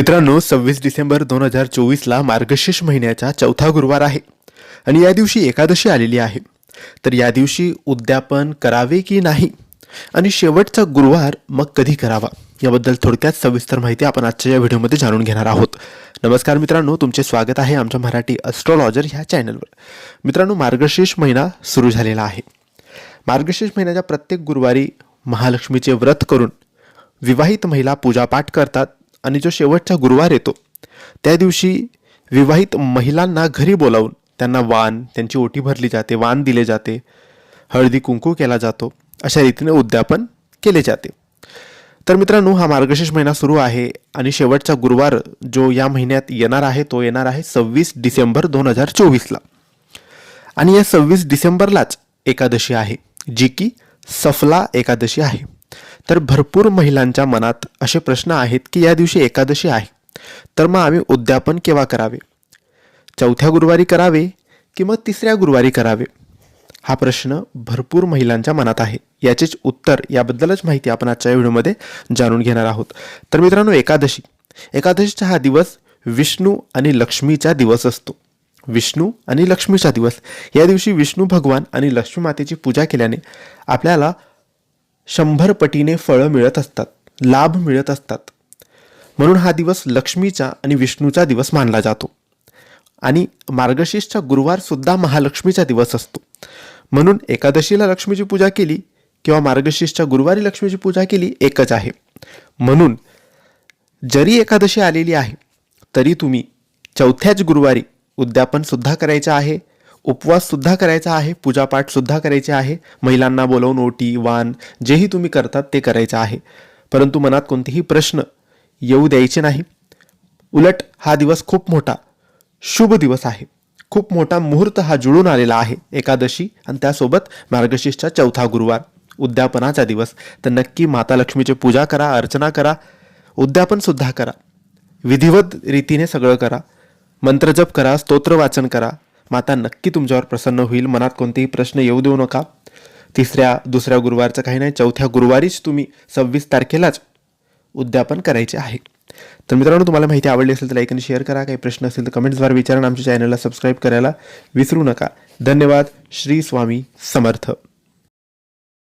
मित्रांनो सव्वीस डिसेंबर दोन हजार चोवीसला मार्गशीर्ष महिन्याचा चौथा गुरुवार आहे आणि या दिवशी एकादशी आलेली आहे. तर या दिवशी उद्यापन करावे की नाही? आणि शेवटचा गुरुवार मग कधी करावा? याबद्दल थोडक्यात सविस्तर माहिती आपण आजच्या या व्हिडिओमध्ये जाणून घेणार आहोत. नमस्कार मित्रांनो तुमचे स्वागत आहे आमच्या मराठी अस्ट्रॉलॉजर ह्या चॅनलवर मित्रांनो मार्गशीर्ष महिना सुरू झालेला आहे. मार्गशीर्ष महिन्याच्या प्रत्येक गुरुवारी महालक्ष्मीचे व्रत करून विवाहित महिला पूजापाठ करतात. आणि जो शेवटचा गुरुवार येतो त्या दिवशी विवाहित महिलांना घरी बोलावून त्यांना वान त्यांची ओटी भरली जाते वाण दिले जाते हळदी कुंकू केला जातो अशा रीतीने उद्यापन केले जाते. तर मित्रांनो हा मार्गशीर्ष महिना सुरू आहे आणि शेवटचा गुरुवार जो या महिन्यात येणार आहे तो येणार आहे सव्वीस डिसेंबर दोन हजार चोवीसला. आणि या सव्वीस डिसेंबरलाच एकादशी आहे जी की सफला एकादशी आहे. तर भरपूर महिलांच्या मनात असे प्रश्न आहेत की या दिवशी एकादशी आहे. तर मग आम्ही उद्यापन केव्हा करावे? चौथ्या गुरुवारी करावे की मग तिसऱ्या गुरुवारी करावे? हा प्रश्न भरपूर महिलांच्या मनात आहे. याचेच उत्तर याबद्दलच माहिती आपण आजच्या व्हिडिओमध्ये जाणून घेणार आहोत. तर मित्रांनो एकादशी. एकादशीचा हा दिवस विष्णू आणि लक्ष्मीचा दिवस असतो. विष्णू आणि लक्ष्मीचा दिवस. या दिवशी विष्णू भगवान आणि लक्ष्मी मातेची पूजा केल्याने आपल्याला शंभर पटीने फळं मिळत असतात लाभ मिळत असतात. म्हणून हा दिवस लक्ष्मीचा आणि विष्णूचा दिवस मानला जातो. आणि मार्गशीर्षचा गुरुवारसुद्धा महालक्ष्मीचा दिवस असतो. म्हणून एकादशीला लक्ष्मीची पूजा केली किंवा मार्गशीर्षच्या गुरुवारी लक्ष्मीची पूजा केली एकच आहे. म्हणून जरी एकादशी आलेली आहे तरी तुम्ही चौथ्याच गुरुवारी उद्यापनसुद्धा करायचं आहे. उपवास सुद्धा करायचा आहे पूजापाठ सुद्धा करायचे आहे महिलांना बोलवून ओटी वान जेही तुम्ही करतात ते करायचं आहे. परंतु मनात कोणतेही प्रश्न येऊ द्यायचे नाही. उलट हा दिवस खूप मोठा शुभ दिवस आहे. खूप मोठा मुहूर्त हा जुळून आलेला आहे. एकादशी आणि त्यासोबत मार्गशीर्षचा चौथा गुरुवार उद्यापनाचा दिवस. तर नक्की माता लक्ष्मीची पूजा करा अर्चना करा उद्यापन सुद्धा करा. विधिवत रीतीने सगळं करा. मंत्रजप करा स्तोत्र वाचन करा. माता नक्की तुमच्यावर प्रसन्न होईल. मनात कोणतेही प्रश्न येऊ देऊ नका. तिसऱ्या दुसऱ्या गुरुवारचं काही नाही चौथ्या गुरुवारीच तुम्ही सव्वीस तारखेलाच उद्यापन करायचे आहे. तर मित्रांनो तुम्हाला माहिती आवडली असेल तर लाईक आणि शेअर करा. काही प्रश्न असेल तर कमेंट्सद्वारे विचारा आमच्या चॅनलला सबस्क्राईब करायला विसरू नका. धन्यवाद. श्री स्वामी समर्थ.